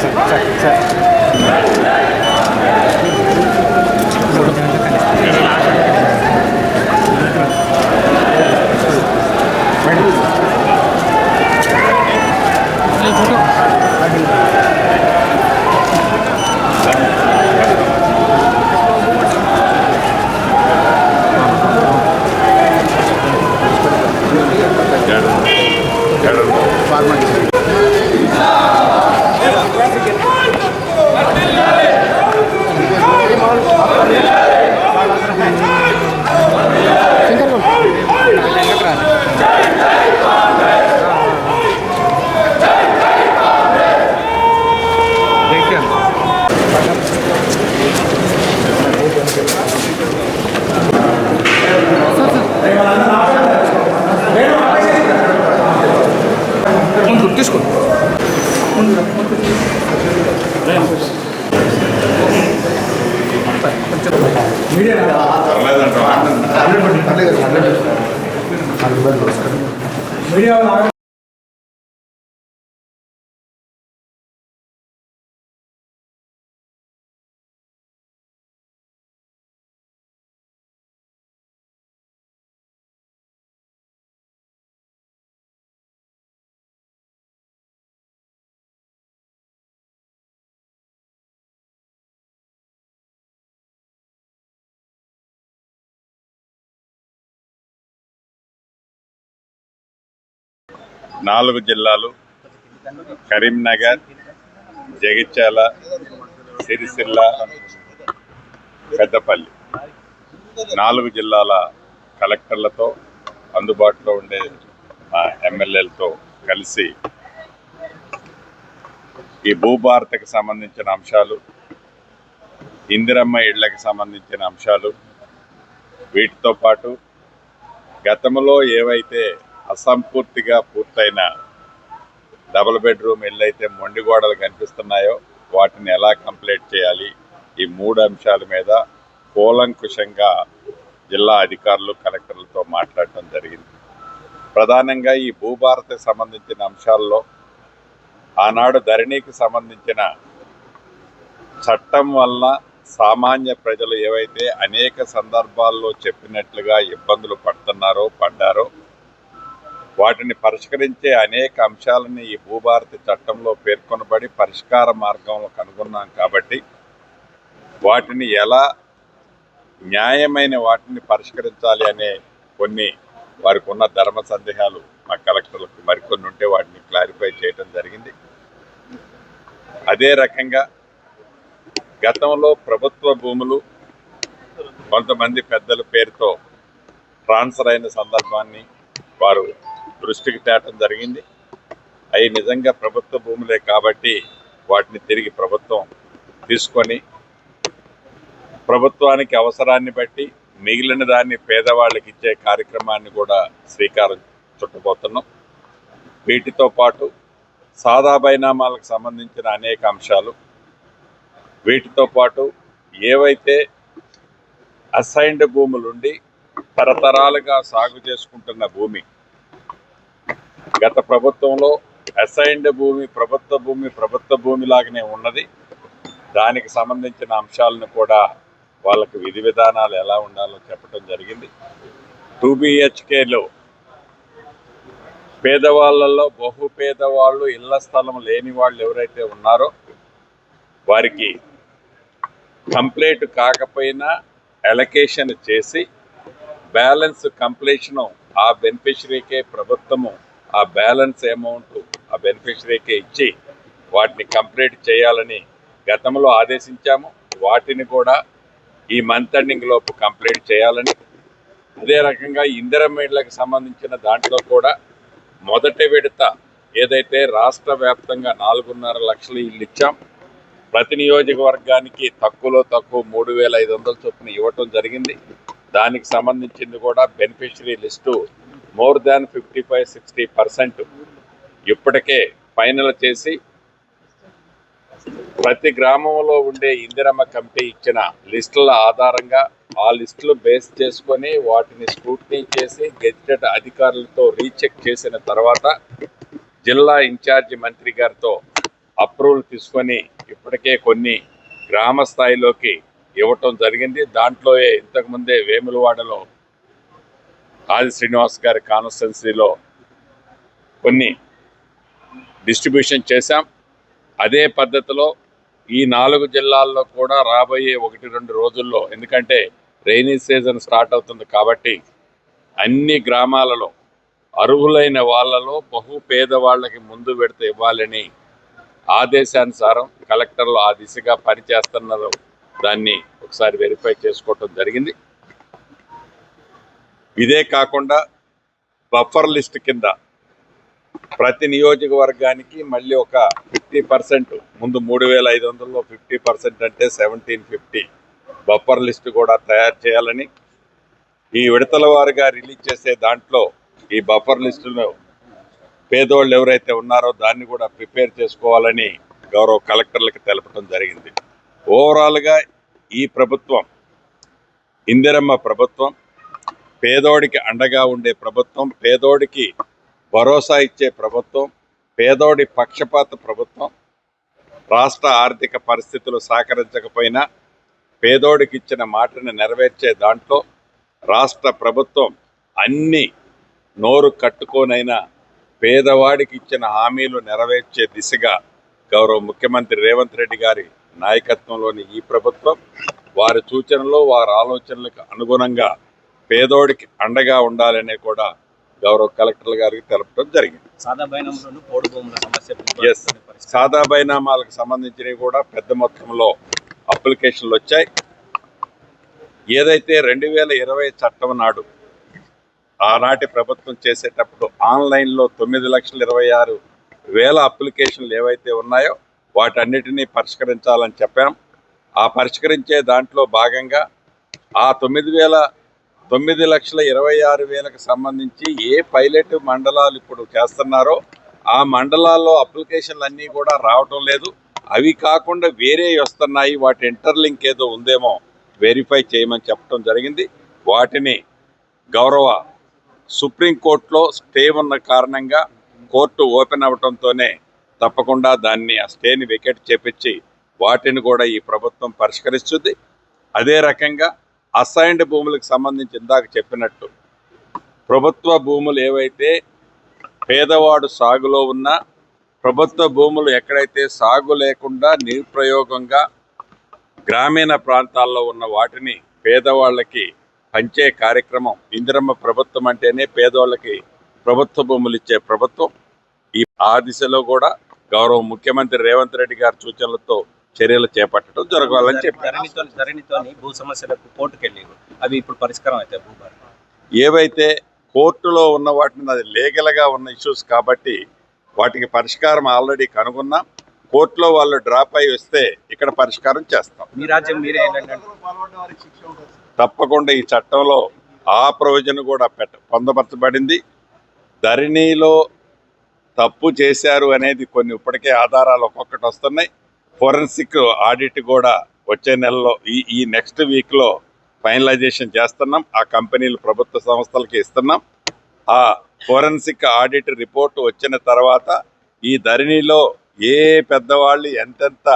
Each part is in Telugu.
Jackson, Jackson, Jackson. అందుబాటులో వస్తాను మీడియా నాలుగు జిల్లాలు. కరీంనగర్ జగిత్యాల సిరిసిల్ల పెద్దపల్లి. నాలుగు జిల్లాల కలెక్టర్లతో అందుబాటులో ఉండే మా ఎమ్మెల్యేలతో కలిసి ఈ భూభారతకు సంబంధించిన అంశాలు ఇందిరమ్మ ఇళ్ళకు సంబంధించిన అంశాలు వీటితో పాటు గతంలో ఏవైతే అసంపూర్తిగా పూర్తయిన డబుల్ బెడ్రూమ్ ఇల్లు అయితే మొండి గోడలు కనిపిస్తున్నాయో వాటిని ఎలా కంప్లీట్ చేయాలి? ఈ మూడు అంశాల మీద కూలంకుషంగా జిల్లా అధికారులు కలెక్టర్లతో మాట్లాడటం జరిగింది. ప్రధానంగా ఈ భూభారతకు సంబంధించిన అంశాల్లో ఆనాడు ధరణికి సంబంధించిన చట్టం వల్ల సామాన్య ప్రజలు ఏవైతే అనేక సందర్భాల్లో చెప్పినట్లుగా ఇబ్బందులు పడుతున్నారో పడ్డారో వాటిని పరిష్కరించే అనేక అంశాలని ఈ భూభారతి చట్టంలో పేర్కొనబడి పరిష్కార మార్గంలో కనుగొన్నాం కాబట్టి వాటిని ఎలా న్యాయమైన వాటిని పరిష్కరించాలి అనే కొన్ని వారికి ఉన్న ధర్మ సందేహాలు మా కలెక్టర్లకు మరికొన్ని ఉంటే వాటిని క్లారిఫై చేయడం జరిగింది. అదే రకంగా గతంలో ప్రభుత్వ భూములు కొంతమంది పెద్దల పేరుతో ట్రాన్స్ఫర్ అయిన సందర్భాన్ని వారు దృష్టికి తేటం జరిగింది. అవి నిజంగా ప్రభుత్వ భూములే కాబట్టి వాటిని తిరిగి ప్రభుత్వం తీసుకొని ప్రభుత్వానికి అవసరాన్ని బట్టి మిగిలిన దాన్ని పేదవాళ్ళకి ఇచ్చే కార్యక్రమాన్ని కూడా శ్రీకారం చుట్టబోతున్నాం. వీటితో పాటు సాదా బైనామాలకు సంబంధించిన అనేక అంశాలు వీటితో పాటు ఏవైతే అసైన్డ్ భూములుండి తరతరాలుగా సాగు చేసుకుంటున్న భూమి గత ప్రభుత్వంలో అసైన్డ్ భూమి ప్రభుత్వ భూమి ప్రభుత్వ భూమి లాగానే ఉన్నది. దానికి సంబంధించిన అంశాలను కూడా వాళ్ళకు విధి విధానాలు ఎలా ఉండాలో చెప్పడం జరిగింది. టూ బిహెచ్కేలో పేదవాళ్ళల్లో బహు పేదవాళ్ళు ఇళ్ళ స్థలం లేని వాళ్ళు ఎవరైతే ఉన్నారో వారికి కంప్లీట్ కాకపోయినా ఎలకేషన్ చేసి బ్యాలెన్స్ కంప్లీషను ఆ బెనిఫిషరీకే ప్రభుత్వము ఆ బ్యాలెన్స్ అమౌంట్ ఆ బెనిఫిషరీకి ఇచ్చి వాటిని కంప్లీట్ చేయాలని గతంలో ఆదేశించాము. వాటిని కూడా ఈ మంత్ ఎండింగ్ లోపు కంప్లీట్ చేయాలని అదే రకంగా ఇందిరమ్మ ఇళ్ళకు సంబంధించిన దాంట్లో కూడా మొదటి విడత ఏదైతే రాష్ట్ర వ్యాప్తంగా నాలుగున్నర లక్షలు ఇల్లు ఇచ్చాం ప్రతి నియోజకవర్గానికి తక్కువలో తక్కువ మూడు వేల ఐదు వందల చొప్పున ఇవ్వటం జరిగింది. దానికి సంబంధించింది కూడా beneficiary list more than fifty five sixty percent ఇప్పటికే ఫైనల్ చేసి ప్రతి గ్రామంలో ఉండే ఇందిరమ్మ కమిటీ ఇచ్చిన లిస్టుల ఆధారంగా ఆ లిస్టులు బేస్ చేసుకొని వాటిని స్క్రూటినీ చేసి గెజిటెడ్ అధికారులతో రీచెక్ చేసిన తర్వాత జిల్లా ఇన్ఛార్జి మంత్రి గారితో అప్రూవల్ తీసుకొని ఇప్పటికే కొన్ని గ్రామ స్థాయిలోకి ఇవ్వటం జరిగింది. దాంట్లో ఇంతకుముందే వేములవాడలో ఆది శ్రీనివాస్ గారి కాన్స్టెన్సీలో కొన్ని డిస్ట్రిబ్యూషన్ చేశాం. అదే పద్ధతిలో ఈ నాలుగు జిల్లాల్లో కూడా రాబోయే ఒకటి రెండు రోజుల్లో ఎందుకంటే రైనీ సీజన్ స్టార్ట్ అవుతుంది కాబట్టి అన్ని గ్రామాలలో అర్హులైన వాళ్ళలో బహు పేదవాళ్ళకి ముందు పెడితే ఇవ్వాలని ఆదేశానుసారం కలెక్టర్లు ఆ దిశగా పనిచేస్తున్నారు. దాన్ని ఒకసారి వెరిఫై చేసుకోవటం జరిగింది. ఇదే కాకుండా బఫర్ లిస్ట్ కింద ప్రతి నియోజకవర్గానికి మళ్ళీ ఒక ఫిఫ్టీ పర్సెంట్ ముందు మూడు వేల ఐదు వందల్లో ఫిఫ్టీ పర్సెంట్ అంటే సెవెంటీన్ ఫిఫ్టీ బఫర్ లిస్ట్ కూడా తయారు చేయాలని ఈ విడతల వారుగా రిలీజ్ చేసే దాంట్లో ఈ బఫర్ లిస్టులో పేదోళ్ళు ఎవరైతే ఉన్నారో దాన్ని కూడా ప్రిపేర్ చేసుకోవాలని గౌరవ కలెక్టర్లకు తెలపడం జరిగింది. ఓవరాల్గా ఈ ప్రభుత్వం ఇందిరమ్మ ప్రభుత్వం పేదోడికి అండగా ఉండే ప్రభుత్వం పేదోడికి భరోసా ఇచ్చే ప్రభుత్వం పేదోడి పక్షపాత ప్రభుత్వం రాష్ట్ర ఆర్థిక పరిస్థితులు సహకరించకపోయినా పేదోడికి ఇచ్చిన మాటను నెరవేర్చే దాంట్లో రాష్ట్ర ప్రభుత్వం అన్ని నోరు కట్టుకోనైనా పేదవాడికి ఇచ్చిన హామీలు నెరవేర్చే దిశగా గౌరవ ముఖ్యమంత్రి రేవంత్ రెడ్డి గారి నాయకత్వంలోని ఈ ప్రభుత్వం వారి సూచనలు వారి ఆలోచనలకు అనుగుణంగా పేదోడికి అండగా ఉండాలనే కూడా గౌరవ కలెక్టర్ గారికి తెలపడం జరిగింది. సాదా బైనామాలకు సంబంధించినవి కూడా పెద్ద మొత్తంలో అప్లికేషన్లు వచ్చాయి. ఏదైతే రెండు వేల ఇరవై చట్టం నాడు ఆనాటి ప్రభుత్వం చేసేటప్పుడు ఆన్లైన్లో తొమ్మిది లక్షల ఇరవై ఆరు వేల అప్లికేషన్లు ఏవైతే ఉన్నాయో వాటన్నిటినీ పరిష్కరించాలని చెప్పాం. ఆ పరిష్కరించే దాంట్లో భాగంగా ఆ తొమ్మిది వేల తొమ్మిది లక్షల ఇరవై ఆరు వేలకు సంబంధించి ఏ పైలట్ మండలాలు ఇప్పుడు చేస్తున్నారో ఆ మండలాల్లో అప్లికేషన్లు అన్నీ కూడా రావటం లేదు. అవి కాకుండా వేరే వస్తున్నాయి. వాటి ఇంటర్లింక్ ఏదో ఉందేమో వెరిఫై చేయమని చెప్పడం జరిగింది. వాటిని గౌరవ సుప్రీంకోర్టులో స్టే ఉన్న కారణంగా కోర్టు ఓపెన్ అవ్వటంతోనే తప్పకుండా దాన్ని ఆ స్టేని వికెట్ చేపించి వాటిని కూడా ఈ ప్రభుత్వం పరిష్కరిస్తుంది. అదే రకంగా అసైన్డ్ భూములకు సంబంధించి ఇందాక చెప్పినట్టు ప్రభుత్వ భూములు ఏవైతే పేదవాడు సాగులో ఉన్నా ప్రభుత్వ భూములు ఎక్కడైతే సాగు లేకుండా నిరుప్రయోగంగా గ్రామీణ ప్రాంతాల్లో ఉన్న వాటిని పేదవాళ్ళకి పంచే కార్యక్రమం ఇందిరమ్మ ప్రభుత్వం అంటేనే పేదవాళ్ళకి ప్రభుత్వ భూములు ఇచ్చే ప్రభుత్వం. ఈ ఆ దిశలో కూడా గౌరవ ముఖ్యమంత్రి రేవంత్ రెడ్డి గారి సూచనలతో చర్యలు చేపట్టడం జరగాలని చెప్పారు. ధరణితో ధరణితోని భూ సమస్యలకు కోర్టుకు వెళ్ళారు అవి ఇప్పుడు పరిష్కారం అవుతాయి భూభారం ఏవైతే కోర్టులో ఉన్న వాటిని అది లీగల్గా ఉన్న ఇష్యూస్ కాబట్టి వాటికి పరిష్కారం ఆల్రెడీ కనుగొన్నాం. కోర్టులో వాళ్ళు డ్రాప్ అయి వస్తే ఇక్కడ పరిష్కారం చేస్తాం. మీ రాజ్యం మీరే తప్పకుండా ఈ చట్టంలో ఆ ప్రొవిజన్ కూడా పెట్ట పొందపరచబడింది. ధరణిలో తప్పు చేశారు అనేది కొన్ని ఇప్పటికే ఆధారాలు ఒక్కొక్కటి వస్తున్నాయి. ఫోరెన్సిక్ ఆడిట్ కూడా వచ్చే నెలలో ఈ ఈ నెక్స్ట్ వీక్లో ఫైనలైజేషన్ చేస్తున్నాం. ఆ కంపెనీలు ప్రభుత్వ సంస్థలకి ఇస్తున్నాం. ఆ ఫోరెన్సిక్ ఆడిట్ రిపోర్ట్ వచ్చిన తర్వాత ఈ ధరణిలో ఏ పెద్దవాళ్ళు ఎంతెంత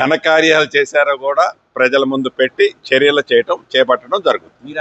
ఘనకార్యాలు చేశారో కూడా ప్రజల ముందు పెట్టి చర్యలు చేయటం చేపట్టడం జరుగుతుంది.